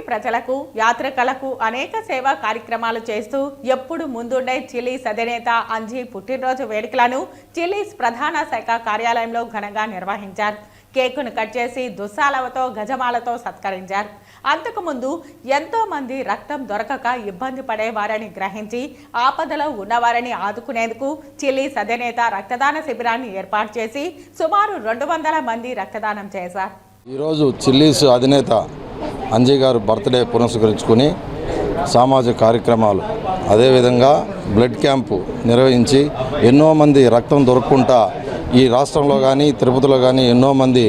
చిలిమి ప్రజలకు యాత్రికులకు అనేక సేవా కార్యక్రమాలు చేస్తూ ఎప్పుడు ముందుండే చిలీస్ అధినేత అంజీ పుట్టినరోజు వేడుకలను చిలీస్ ప్రధాన శాఖ కార్యాలయంలో ఘనంగా నిర్వహించారు. కేకును కట్ చేసి దుస్సాలవతో గజమాలతో సత్కరించారు. అంతకుముందు ఎంతో మంది రక్తం దొరకక ఇబ్బంది పడేవారని గ్రహించి ఆపదలో ఉన్నవారని ఆదుకునేందుకు చిలీస్ అధినేత రక్తదాన శిబిరాన్ని ఏర్పాటు చేసి సుమారు రెండు వందల మంది రక్తదానం చేశారు. ఈరోజు చిల్లీస్ అధినేత అంజయ్ గారు బర్త్డే పునస్కరించుకుని సామాజిక కార్యక్రమాలు. అదేవిధంగా బ్లడ్ క్యాంపు నిర్వహించి ఎన్నో మంది రక్తం దొరుకుంటా ఈ రాష్ట్రంలో కానీ తిరుపతిలో కానీ ఎన్నో మంది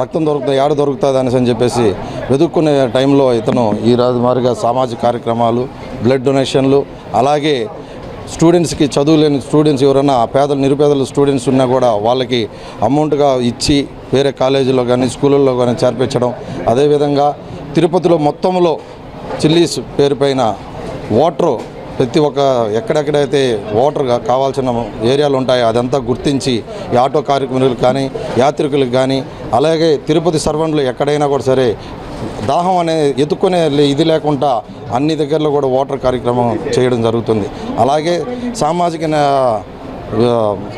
రక్తం దొరుకుతుంది ఏడ దొరుకుతుంది అనేసి అని చెప్పేసి వెతుక్కునే టైంలో ఇతను ఈ రాజు మాదిరిగా సామాజిక కార్యక్రమాలు బ్లడ్ డొనేషన్లు అలాగే స్టూడెంట్స్కి చదువు లేని స్టూడెంట్స్ ఎవరైనా పేదలు నిరుపేదలు స్టూడెంట్స్ ఉన్నా కూడా వాళ్ళకి అమౌంట్గా ఇచ్చి వేరే కాలేజీలో కానీ స్కూళ్ళల్లో కానీ చేర్పించడం. అదేవిధంగా తిరుపతిలో మొత్తంలో చిల్లీస్ పేరుపైన వాటర్ ప్రతి ఒక్క ఎక్కడెక్కడైతే వాటర్ కావాల్సిన ఏరియాలు ఉంటాయో అదంతా గుర్తించి ఈ ఆటో కార్మికులకు కానీ యాత్రికులకు కానీ అలాగే తిరుపతి సర్వెంట్లు ఎక్కడైనా కూడా సరే దాహం అనే ఎత్తుక్కునే లే- ఇది లేకుండా అన్ని దగ్గరలో కూడా వాటర్ కార్యక్రమం చేయడం జరుగుతుంది. అలాగే సామాజిక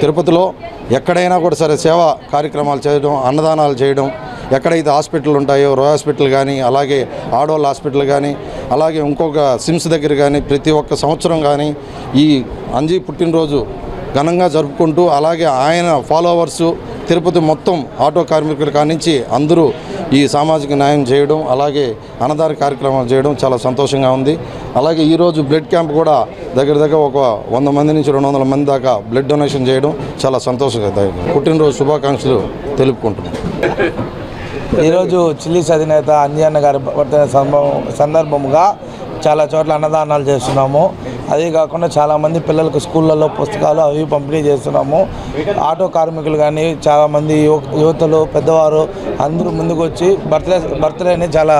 తిరుపతిలో ఎక్కడైనా కూడా సరే సేవా కార్యక్రమాలు చేయడం అన్నదానాలు చేయడం ఎక్కడైతే హాస్పిటల్ ఉంటాయో రో హాస్పిటల్ కానీ అలాగే ఆడోళ్ళ హాస్పిటల్ కానీ అలాగే ఇంకొక సిమ్స్ దగ్గర కానీ ప్రతి ఒక్క సంవత్సరం కానీ ఈ అంజీ పుట్టినరోజు ఘనంగా జరుపుకుంటూ అలాగే ఆయన ఫాలోవర్సు తిరుపతి మొత్తం ఆటో కార్మికుల కానించి అందరూ ఈ సామాజిక న్యాయం చేయడం అలాగే అన్నదాన కార్యక్రమాలు చేయడం చాలా సంతోషంగా ఉంది. అలాగే ఈరోజు బ్లడ్ క్యాంప్ కూడా దగ్గర దగ్గర ఒక వంద మంది నుంచి రెండు వందల మంది దాకా బ్లడ్ డొనేషన్ చేయడం చాలా సంతోషంగా పుట్టినరోజు శుభాకాంక్షలు తెలుపుకుంటున్నాను ఈరోజు చిల్లీస్ అధినేత అంజన్న గారి పట్టిన సందర్భముగా చాలా చోట్ల అన్నదానాలు చేస్తున్నాము. అదే కాకుండా చాలామంది పిల్లలకు స్కూళ్ళల్లో పుస్తకాలు అవి పంపిణీ చేస్తున్నాము. ఆటో కార్మికులు కానీ చాలామంది యువతలు పెద్దవారు అందరూ ముందుకు వచ్చి బర్త్డే బర్త్డేని చాలా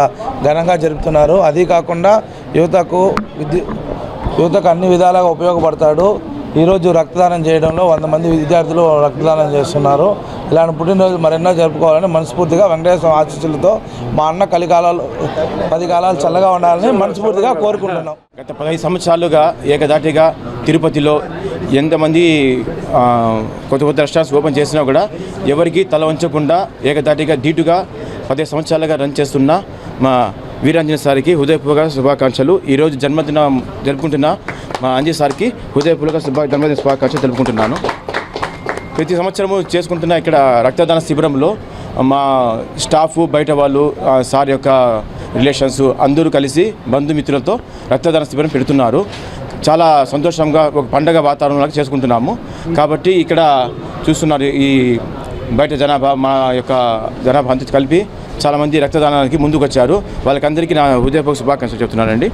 ఘనంగా జరుపుతున్నారు. అది కాకుండా యువతకు విద్య యువతకు అన్ని విధాలుగా ఉపయోగపడతాడు. ఈరోజు రక్తదానం చేయడంలో వంద మంది విద్యార్థులు రక్తదానం చేస్తున్నారు. ఇలాంటి పుట్టినరోజు మరెన్నో జరుపుకోవాలని మనస్ఫూర్తిగా వెంకటేశ్వర ఆశీస్సులతో మా అన్న కలికాలాలు పది కాలాలు చల్లగా ఉండాలని మనస్ఫూర్తిగా కోరుకుంటున్నాం. గత పదహైదు సంవత్సరాలుగా ఏకదాటిగా తిరుపతిలో ఎంతమంది కొత్త కొత్త రెస్టారెంట్స్ ఓపెన్ చేసినా కూడా ఎవరికి తల వంచకుండా ఏకదాటిగా ధీటుగా పదిహేను సంవత్సరాలుగా రన్ చేస్తున్న మా వీరాంజన సార్కి హృదయపూర్వక శుభాకాంక్షలు. ఈరోజు జన్మదినం జరుపుకుంటున్న మా అంజయ్ సార్కి హృదయపూర్వక శుభ జన్మదిన శుభాకాంక్షలు తెలుపుకుంటున్నాను. ప్రతి సంవత్సరము చేసుకుంటున్న ఇక్కడ రక్తదాన శిబిరంలో మా స్టాఫ్ బయట వాళ్ళు సార్ యొక్క రిలేషన్స్ అందరూ కలిసి బంధుమిత్రులతో రక్తదాన శిబిరం పెడుతున్నారు. చాలా సంతోషంగా ఒక పండగ వాతావరణంలో చేసుకుంటున్నాము. కాబట్టి ఇక్కడ చూస్తున్నారు ఈ బయట జనాభా మా యొక్క జనాభా అంతా కలిపి చాలామంది రక్తదానానికి ముందుకు వచ్చారు వాళ్ళకందరికీ నా హృదయపూర్వక శుభాకాంక్షలు చెప్తున్నానండి.